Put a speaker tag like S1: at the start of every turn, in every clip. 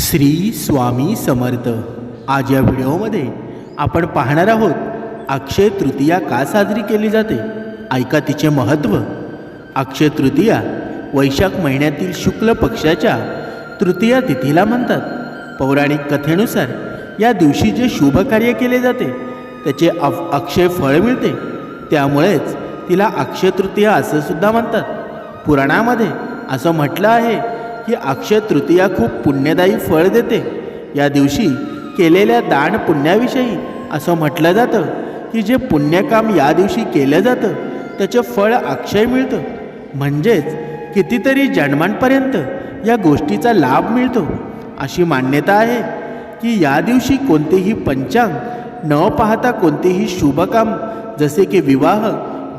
S1: श्री स्वामी समर्थ. आज या व्हिडिओमध्ये आपण पाहणार आहोत अक्षय तृतीया का साजरी केली जाते? ऐका तिचे महत्त्व. अक्षय तृतीया वैशाख महिन्यातील शुक्ल पक्षाच्या तृतीया तिथीला म्हणतात. पौराणिक कथेनुसार या दिवशी जे शुभ कार्य केले जाते त्याचे अफ अक्षय फळ मिळते. त्यामुळेच तिला अक्षय तृतीया असं सुद्धा म्हणतात. पुराणामध्ये असं म्हटलं आहे की अक्षय तृतीया खूप पुण्यदायी फळ देते. या दिवशी केलेल्या दान पुण्याविषयी असं म्हटलं जातं की जे पुण्यकाम या दिवशी केलं जातं त्याचं फळ अक्षय मिळतं. म्हणजेच कितीतरी जन्मांपर्यंत या गोष्टीचा लाभ मिळतो. अशी मान्यता आहे की या दिवशी कोणतेही पंचांग न पाहता कोणतेही शुभकाम जसे की विवाह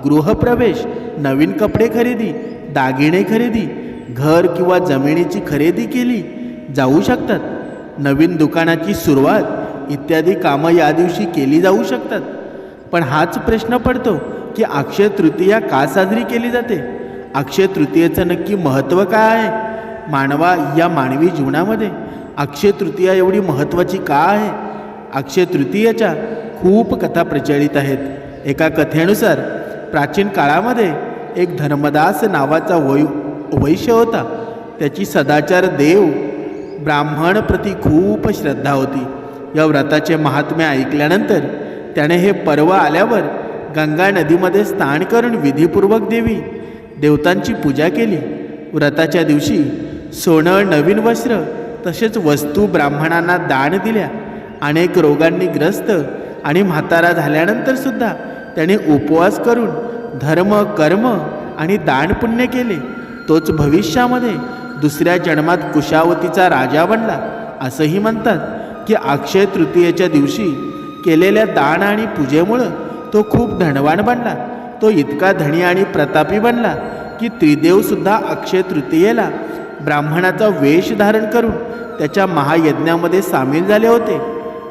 S1: गृहप्रवेश नवीन कपडे खरेदी दागिने खरेदी घर किंवा जमिनीची खरेदी केली जाऊ शकतात. नवीन दुकानाची सुरुवात इत्यादी कामं या दिवशी केली जाऊ शकतात. पण हाच प्रश्न पडतो की अक्षय तृतीया का साजरी केली जाते? अक्षय तृतीयेचं नक्की महत्त्व काय आहे? मानवा या मानवी जीवनामध्ये अक्षय तृतीया एवढी महत्त्वाची का आहे? अक्षय तृतीयेच्या खूप कथा प्रचलित आहेत. एका कथेनुसार प्राचीन काळामध्ये एक धर्मदास नावाचा वयू वैश्य होता. त्याची सदाचार देव ब्राह्मणप्रती खूप श्रद्धा होती. या व्रताचे महात्म्य ऐकल्यानंतर त्याने हे पर्व आल्यावर गंगा नदीमध्ये स्नान करून विधीपूर्वक देवी देवतांची पूजा केली. व्रताच्या दिवशी सोनं नवीन वस्त्र तसेच वस्तू ब्राह्मणांना दान दिल्या. अनेक रोगांनी ग्रस्त आणि म्हातारा झाल्यानंतर सुद्धा त्याने उपवास करून धर्म कर्म आणि दान पुण्य केले. तोच भविष्यामध्ये दुसऱ्या जन्मात कुशावतीचा राजा बनला. असंही म्हणतात की अक्षय तृतीयेच्या दिवशी केलेल्या दान आणि पूजेमुळं तो खूप धनवान बनला. तो इतका धनी आणि प्रतापी बनला की त्रिदेवसुद्धा अक्षय तृतीयेला ब्राह्मणाचा वेश धारण करून त्याच्या महायज्ञामध्ये सामील झाले होते.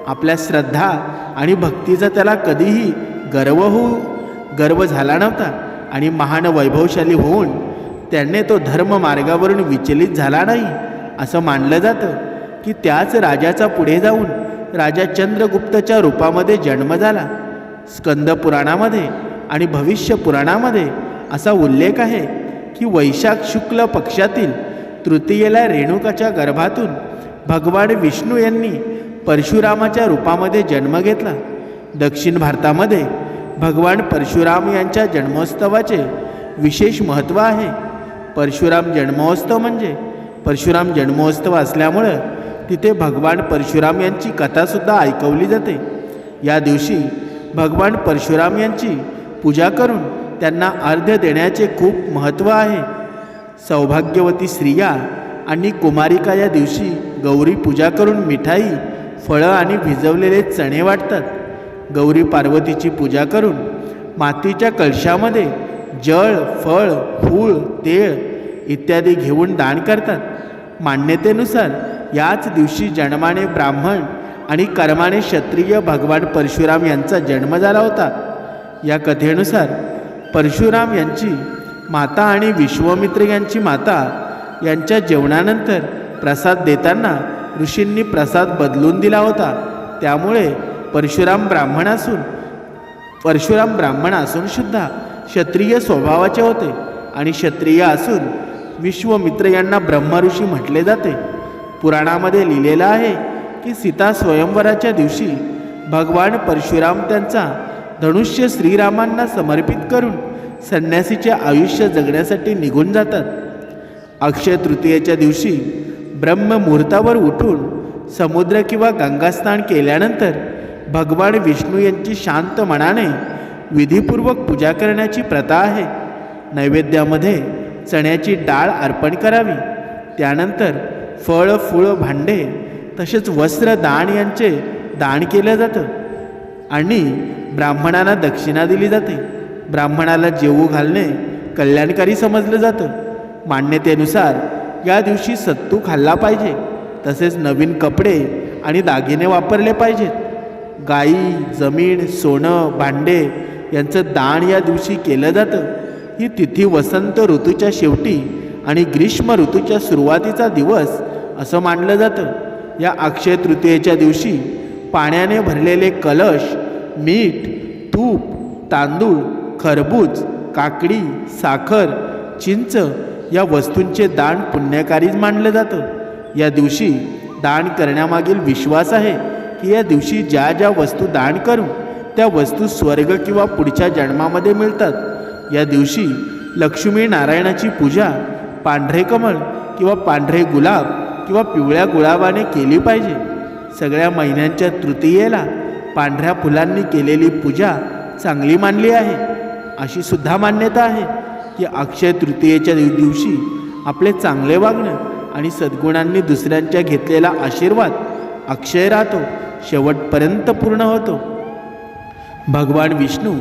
S1: आपल्या श्रद्धा आणि भक्तीचा त्याला कधीही गर्व होऊ गर्व झाला नव्हता आणि महान वैभवशाली होऊन त्याने तो धर्म मार्गावरून विचलित झाला नाही असं मानलं जातं की त्याच राजाचा पुढे जाऊन राजा चंद्रगुप्तच्या रूपामध्ये जन्म झाला. स्कंद पुराणामध्ये आणि भविष्य पुराणामध्ये असा उल्लेख आहे की वैशाख शुक्ल पक्षातील तृतीयेला रेणुकाच्या गर्भातून भगवान विष्णू यांनी परशुरामाच्या रूपामध्ये जन्म घेतला. दक्षिण भारतामध्ये भगवान परशुराम यांच्या जन्मोत्सवाचे विशेष महत्त्व आहे. परशुराम जन्मोत्सव म्हणजे? परशुराम जन्मोत्सव असल्यामुळं तिथे भगवान परशुराम यांची कथासुद्धा ऐकवली जाते. या दिवशी भगवान परशुराम यांची पूजा करून त्यांना अर्ध्य देण्याचे खूप महत्त्व आहे. सौभाग्यवती स्त्रिया आणि कुमारिका या दिवशी गौरी पूजा करून मिठाई फळं आणि भिजवलेले चणे वाटतात. गौरी पार्वतीची पूजा करून मातीच्या कळशामध्ये जळ फळ फूळ तेळ इत्यादी घेऊन दान करतात. मान्यतेनुसार याच दिवशी जन्माने ब्राह्मण आणि कर्माने क्षत्रिय भगवान परशुराम यांचा जन्म झाला होता. या कथेनुसार परशुराम यांची माता आणि विश्वामित्र यांची माता यांच्या जेवणानंतर प्रसाद देताना ऋषींनी प्रसाद बदलून दिला होता. त्यामुळे परशुराम ब्राह्मण असून परशुराम ब्राह्मण असून सुद्धा क्षत्रिय स्वभावाचे होते आणि क्षत्रिय असून विश्वमित्र यांना ब्रह्मऋषी म्हटले जाते. पुराणामध्ये लिहिलेलं आहे की सीता स्वयंवराच्या दिवशी भगवान परशुराम त्यांचा धनुष्य श्रीरामांना समर्पित करून संन्यासीचे आयुष्य जगण्यासाठी निघून जातात. अक्षय तृतीयेच्या दिवशी ब्रह्ममुहूर्तावर उठून समुद्र किंवा गंगास्नान केल्यानंतर भगवान विष्णू यांची शांत मनाने विधीपूर्वक पूजा करण्याची प्रथा आहे. नैवेद्यामध्ये चण्याची डाळ अर्पण करावी. त्यानंतर फळ फुळ भांडे तसेच वस्त्र दान यांचे दान केलं जातं. आणि ब्राह्मणाला दक्षिणा दिली जाते. ब्राह्मणाला जेवू घालणे कल्याणकारी समजलं जातं. मान्यतेनुसार या दिवशी सत्तू खाल्ला पाहिजे. तसेच नवीन कपडे आणि दागिने वापरले पाहिजेत. गाई जमीन सोनं भांडे यांचं दान या दिवशी केलं जातं. ही तिथी वसंत ऋतूच्या शेवटी आणि ग्रीष्म ऋतूच्या सुरुवातीचा दिवस असं मानलं जातं. या अक्षय तृतीयेच्या दिवशी पाण्याने भरलेले कलश मीठ तूप तांदूळ खरबूज काकडी साखर चिंच या वस्तूंचे दान पुण्यकारीच मानलं जातं. या दिवशी दान करण्यामागील विश्वास आहे की या दिवशी ज्या ज्या वस्तू दान करू त्या वस्तू स्वर्ग किंवा पुढच्या जन्मामध्ये मिळतात. या दिवशी लक्ष्मी नारायणाची पूजा पांढरे कमळ किंवा पांढरे गुलाब किंवा पिवळ्या गुलाबाने केली पाहिजे. सगळ्या महिन्यांच्या तृतीयेला पांढऱ्या फुलांनी केलेली पूजा चांगली मानली आहे. अशी सुद्धा मान्यता आहे की अक्षय तृतीयेच्या दिवशी आपले चांगले वागणं आणि सद्गुणांनी दुसऱ्यांच्या घेतलेला आशीर्वाद अक्षय राहतो शेवटपर्यंत पूर्ण होतो. भगवान विष्णू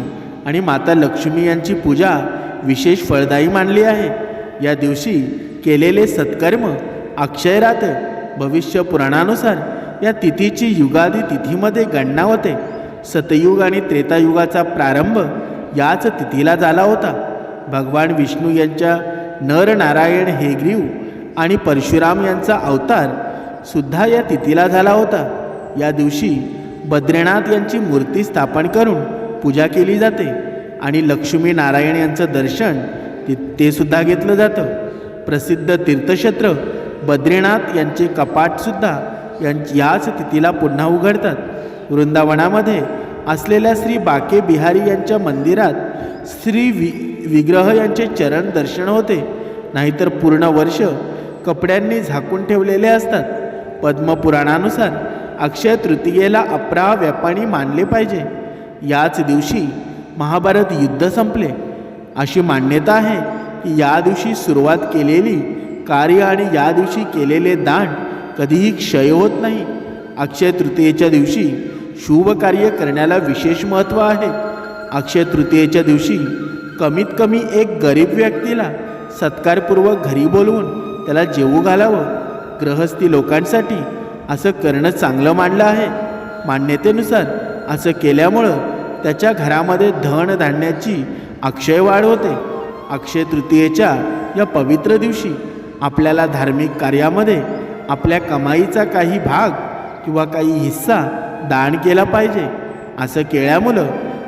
S1: आणि माता लक्ष्मी यांची पूजा विशेष फळदायी मानली आहे. या दिवशी केलेले सत्कर्म अक्षयरात भविष्य पुराणानुसार या तिथीची युगादी तिथीमध्ये गणना होते. सतयुग आणि त्रेतायुगाचा प्रारंभ याच तिथीला झाला होता. भगवान विष्णू यांच्या नर नारायण हेग्रीव आणि परशुराम यांचा अवतार सुद्धा या तिथीला झाला होता. या दिवशी बद्रीनाथ यांची मूर्ती स्थापन करून पूजा केली जाते आणि लक्ष्मी नारायण यांचं दर्शन ते ते सुद्धा घेतलं जातं. प्रसिद्ध तीर्थक्षेत्र बद्रीनाथ यांचे कपाटसुद्धा यांच याच तिथीला पुन्हा उघडतात. वृंदावनामध्ये असलेल्या श्री बाके बिहारी यांच्या मंदिरात श्री वि विग्रह यांचे चरण दर्शन होते. नाहीतर पूर्ण वर्ष कपड्यांनी झाकून ठेवलेले असतात. पद्मपुराणानुसार अक्षय तृतीयेला अपरा व्यापाणी मानले पाहिजे. याच दिवशी महाभारत युद्ध संपले. अशी मान्यता आहे की या दिवशी सुरुवात केलेली कार्य आणि या दिवशी केलेले दान कधीही क्षय होत नाही. अक्षय तृतीयेच्या दिवशी शुभ कार्य करण्याला विशेष महत्त्व आहे. अक्षय तृतीयेच्या दिवशी कमीत कमी एक गरीब व्यक्तीला सत्कारपूर्वक घरी बोलवून त्याला जेवू घालावं. ग्रहस्थी लोकांसाठी असं करणं चांगलं मानलं आहे. मान्यतेनुसार असं केल्यामुळं त्याच्या घरामध्ये धन धान्याची अक्षय वाढ होते. अक्षय तृतीयेच्या या पवित्र दिवशी आपल्याला धार्मिक कार्यामध्ये आपल्या कमाईचा काही भाग किंवा काही हिस्सा दान केला पाहिजे. असं केल्यामुळं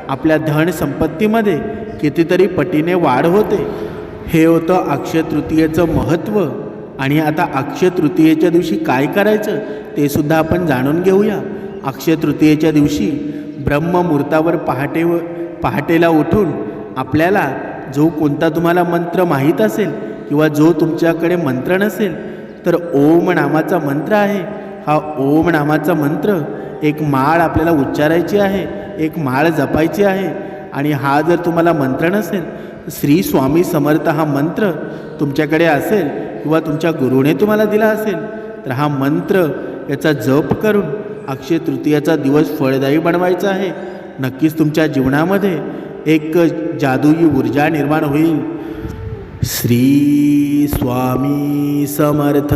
S1: आपल्या धन संपत्तीमध्ये कितीतरी पटीने वाढ होते. हे होतं अक्षय तृतीयेचं महत्त्व. आणि आता अक्षय तृतीयेच्या दिवशी काय करायचं ते सुद्धा आपण जाणून घेऊया. अक्षय तृतीयेच्या दिवशी ब्रह्ममुहूर्तावर पहाटे व पहाटेला उठून आपल्याला जो कोणता तुम्हाला मंत्र माहीत असेल किंवा जो तुमच्याकडे मंत्र नसेल तर ओम नामाचा मंत्र आहे. हा ओम नामाचा मंत्र एक माळ आपल्याला उच्चारायची आहे एक माळ जपायची आहे. आणि हा जर तुम्हाला मंत्र नसेल श्री स्वामी समर्थ हा मंत्र तुमच्याकडे असेल किंवा तुमच्या गुरुने तुम्हाला दिला असेल तर हा मंत्र याचा जप करून अक्षय तृतीयाचा दिवस फळदायी बनवायचा आहे. नक्कीच तुमच्या जीवनामध्ये एक जादुई ऊर्जा निर्माण होईल. श्री स्वामी समर्थ.